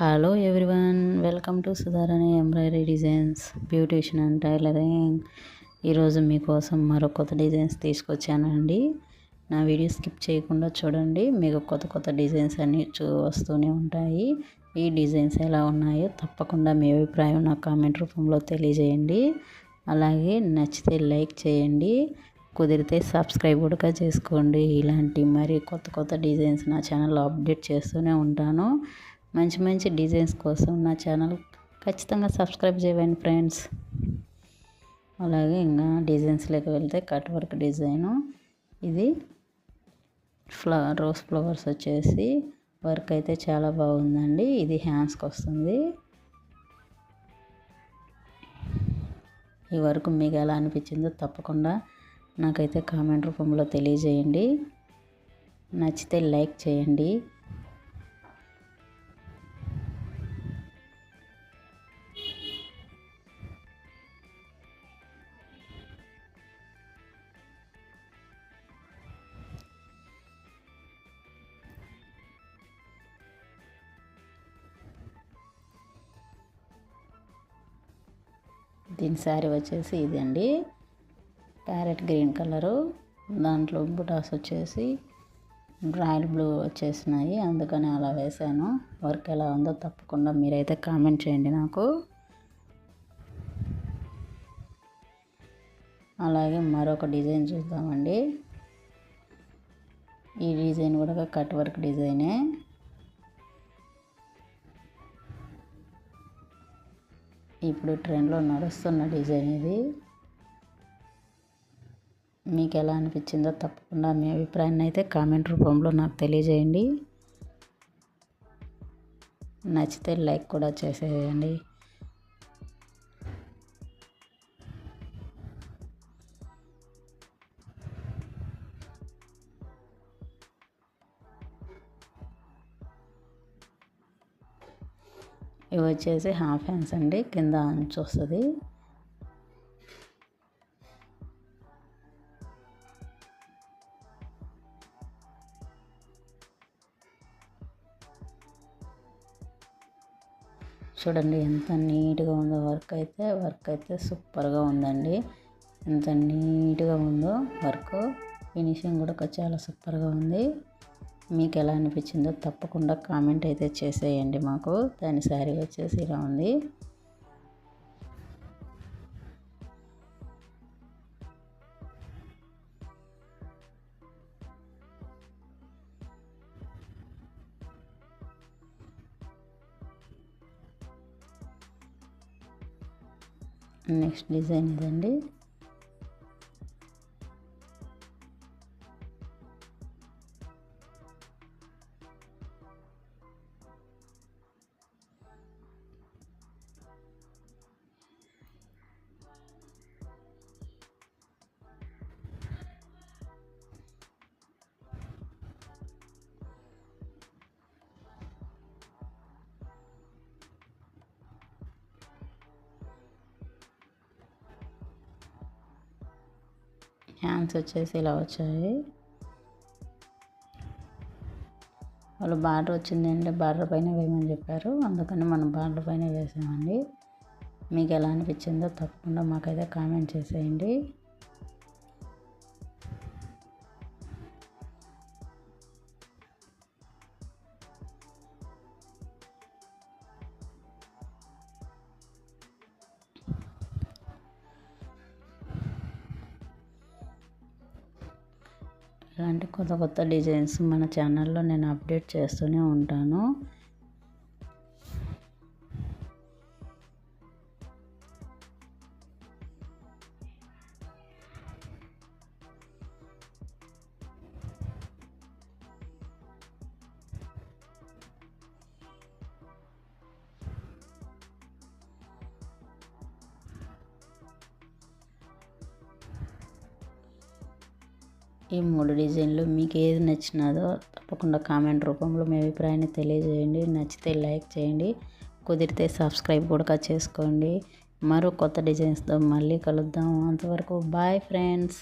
Hello everyone welcome to Sudharani embroidery designs beautician and tailoring ఈరోజు మీకోసం మరో కొత్త డిజైన్స్ తీసుకొచ్చానండి. నా వీడియో స్కిప్ చేయకుండా చూడండి. మీకు కొత్త కొత్త డిజైన్స్ అన్నీ చూ వస్తూనే ఉంటాయి. ఈ డిజైన్స్ ఎలా ఉన్నాయో తప్పకుండా మీ అభిప్రాయం నా కామెంట్ రూపంలో తెలియజేయండి. అలాగే నచ్చితే లైక్ చేయండి. కుదిరితే సబ్స్క్రైబ్ కూడా చేసుకోండి. ఇలాంటి మరి కొత్త కొత్త డిజైన్స్ నా ఛానల్లో అప్డేట్ చేస్తూనే ఉంటాను. మంచి మంచి డిజైన్స్ కోసం నా ఛానల్ ఖచ్చితంగా సబ్స్క్రైబ్ చేయండి ఫ్రెండ్స్. అలాగే ఇంకా డిజైన్స్లోకి వెళ్తే కట్ వర్క్ డిజైను. ఇది ఫ్లవర్ రోజ్ ఫ్లవర్స్ వచ్చేసి వర్క్ అయితే చాలా బాగుందండి. ఇది హ్యాండ్స్కి వస్తుంది. ఈ వర్క్ మీకు ఎలా అనిపించిందో తప్పకుండా నాకైతే కామెంట్ రూపంలో తెలియజేయండి. నచ్చితే లైక్ చేయండి. దీని శారీ వచ్చేసి ఇదండి. Parrot green colour. దాంట్లో బుటాస్ వచ్చేసి రాయల్ బ్లూ వచ్చేసినాయి. అందుకని అలా వేసాను వర్క్ ఎలా ఉందో తప్పకుండా మీరైతే కామెంట్ చేయండి నాకు. అలాగే మరొక డిజైన్ చూద్దామండి. ఈ డిజైన్ కూడా కట్ వర్క్ డిజైనే. ఇప్పుడు ట్రెండ్లో నడుస్తున్న డిజైన్ ఇది. మీకు ఎలా అనిపించిందో తప్పకుండా మీ అభిప్రాయాన్ని అయితే కామెంట్ రూపంలో నాకు తెలియజేయండి. నచ్చితే లైక్ కూడా చేసేయండి. ఇవి వచ్చేసి హాఫ్ హ్యాండ్స్ అండి కింద అంచు వస్తుంది. చూడండి ఎంత నీట్గా ఉందో వర్క్ అయితే వర్క్ అయితే సూపర్గా ఉందండి. ఎంత నీట్గా ఉందో వర్క్. ఫినిషింగ్ కూడా చాలా సూపర్గా ఉంది. మీకు ఎలా అనిపించిందో తప్పకుండా కామెంట్ అయితే చేసేయండి మాకు. దాని శారీ వచ్చేసి ఇలా ఉంది. నెక్స్ట్ డిజైన్ ఇదండి. హ్యాండ్స్ వచ్చేసి ఇలా వచ్చాయి. వాళ్ళు బార్డర్ వచ్చింది అంటే బార్డర్ పైన వేయమని చెప్పారు. అందుకని మనం బార్డర్ పైన వేసామండి. మీకు ఎలా అనిపించిందో తప్పకుండా మాకైతే కామెంట్ చేసేయండి. ఇలాంటి కొత్త కొత్త డిజైన్స్ మన ఛానల్లో నేను అప్డేట్ చేస్తూనే ఉంటాను. ఈ మూడు డిజైన్లు మీకు ఏది నచ్చినదో తప్పకుండా కామెంట్ రూపంలో మీ అభిప్రాయాన్ని తెలియజేయండి. నచ్చితే లైక్ చేయండి కుదిరితే సబ్స్క్రైబ్ కూడా చేసుకోండి. మరో కొత్త డిజైన్స్తో మళ్ళీ కలుద్దాం. అంతవరకు బాయ్ ఫ్రెండ్స్.